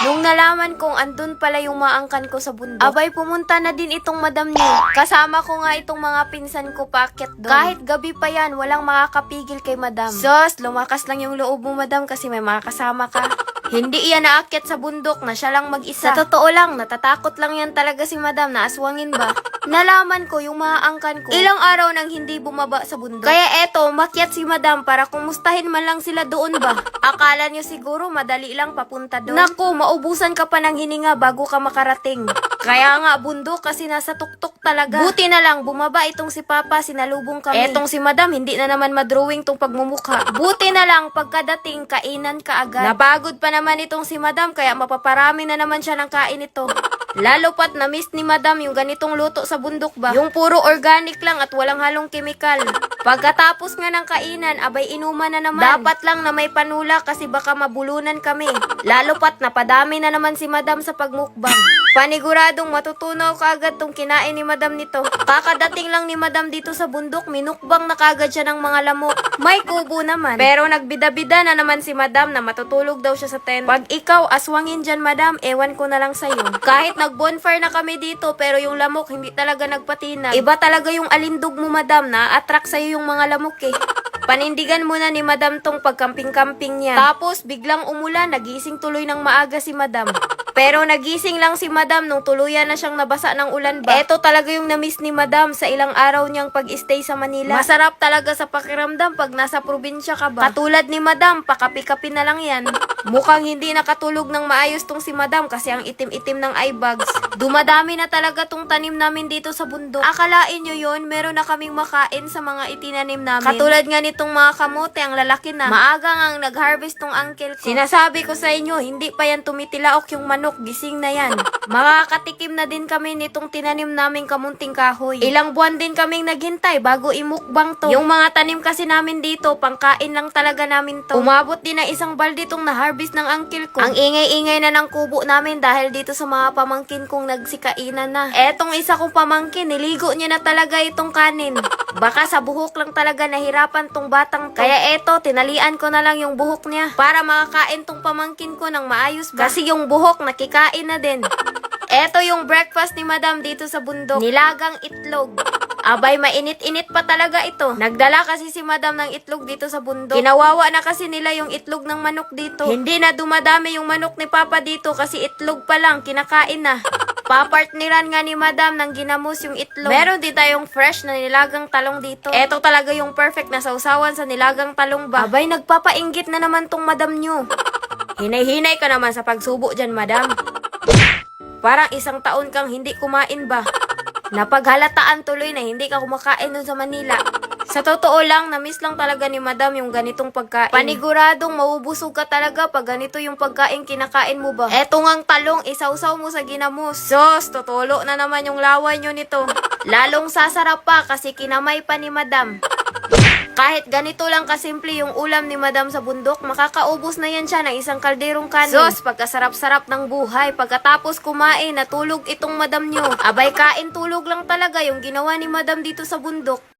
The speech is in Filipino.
Nung nalaman kong andun pala yung maangkan ko sa bundok, abay pumunta na din itong madam niyo. Kasama ko nga itong mga pinsan ko paakyat doon. Kahit gabi pa yan, walang makakapigil kay madam. Sos, lumakas lang yung loob mo madam kasi may mga kasama ka. Hindi iyan naakyat sa bundok na siya lang mag-isa. Sa totoo lang, natatakot lang yan talaga si madam na aswangin ba. Nalaman ko yung mga angkan ko. Ilang araw nang hindi bumaba sa bundok. Kaya eto, makyat si madam para kumustahin man lang sila doon ba. Akala niyo siguro madali lang papunta doon. Naku, maubusan ka pa ng hininga bago ka makarating. Kaya nga bundok kasi nasa tuktok talaga. Buti na lang, bumaba itong si Papa, sinalubong kami. Etong si Madam, hindi na naman madrawing tong pagmumukha. Buti na lang, pagkadating, kainan ka agad. Napagod pa naman itong si Madam, kaya mapaparami na naman siya ng kain ito. Lalo pat na miss ni Madam yung ganitong luto sa bundok ba? Yung puro organic lang at walang halong kemikal. Pagkatapos nga ng kainan, abay inuman na naman. Dapat lang na may panula kasi baka mabulunan kami. Lalo pat napadami na naman si Madam sa pagmukbang. Paniguradong matutunaw ka agad tong kinain ni Madam nito. Kakadating lang ni Madam dito sa bundok, minukbang na kagad siya ng mga lamok. May kubo naman. Pero nagbida-bida na naman si Madam na matutulog daw siya sa tent. Pag ikaw aswangin dyan Madam, ewan ko na lang sa'yo. Kahit nag-bonfire na kami dito pero yung lamok hindi talaga nagpatinag. Iba talaga yung alindog mo Madam na attract sa'yo yung mga lamok eh. Panindigan muna ni Madam tong pagkamping-kamping niya. Tapos biglang umulan, nagising tuloy ng maaga si Madam. Pero nagising lang si Madam nung tuluyan na siyang nabasa ng ulan ba. Eto talaga yung na-miss ni Madam sa ilang araw niyang pag-stay sa Manila. Masarap talaga sa pakiramdam pag nasa probinsya ka ba. Katulad ni Madam, pakapi-kapi na lang yan. Mukhang hindi nakatulog ng maayos tong si Madam kasi ang itim-itim ng eye bags. Dumadami na talaga tong tanim namin dito sa bundok. Akalain nyo yon meron na kaming makain sa mga itinanim namin. Katulad nga nitong mga kamote, ang lalaki na. Maaga nga ang nag-harvest tong uncle ko. Sinasabi ko sa inyo, hindi pa yan tumitilaok yung manok, gising na yan. Makakatikim na din kami nitong tinanim naming kamunting kahoy. Ilang buwan din kaming naghintay bago imukbang to. Yung mga tanim kasi namin dito, pangkain lang talaga namin to. Umabot din na isang balde tong na-harvest ng uncle ko. Ang ingay-ingay na ng kubo namin dahil dito sa mga pamangkin kong nagsikainan na. Etong isa kong pamangkin, niligo niya na talaga itong kanin. Baka sa buhok lang talaga nahirapan tong batang to. Kaya eto, tinalian ko na lang yung buhok niya para makakain tong pamangkin ko ng maayos ba. Kasi yung buhok nakikain na din. Eto yung breakfast ni Madam dito sa bundok. Nilagang itlog. Abay, mainit-init pa talaga ito. Nagdala kasi si Madam ng itlog dito sa bundok. Kinawawa na kasi nila yung itlog ng manok dito. Hindi na dumadami yung manok ni Papa dito kasi itlog pa lang, kinakain na. Papartneran nga ni Madam ng ginamos yung itlog. Meron din tayong fresh na nilagang talong dito. Eto talaga yung perfect na sausawan sa nilagang talong ba. Abay, nagpapainggit na naman tong Madam nyo. Hinay-hinay ka naman sa pagsubo dyan, Madam. Parang isang taon kang hindi kumain ba? Napaghalataan tuloy na hindi ka kumakain dun sa Manila. Sa totoo lang, na-miss lang talaga ni Madam yung ganitong pagkain. Paniguradong maubusog ka talaga pag ganito yung pagkain kinakain mo ba? Eto ngang talong, isawsaw mo sa ginamos. Sos, totolo na naman yung laway nyo nito. Lalong sasarap pa kasi kinamay pa ni Madam. Kahit ganito lang kasimple yung ulam ni Madam sa bundok, makakaubos na yan siya ng isang kalderong kanin. Sos, pagkasarap-sarap ng buhay. Pagkatapos kumain, natulog itong Madam nyo. Abay, kain tulog lang talaga yung ginawa ni Madam dito sa bundok.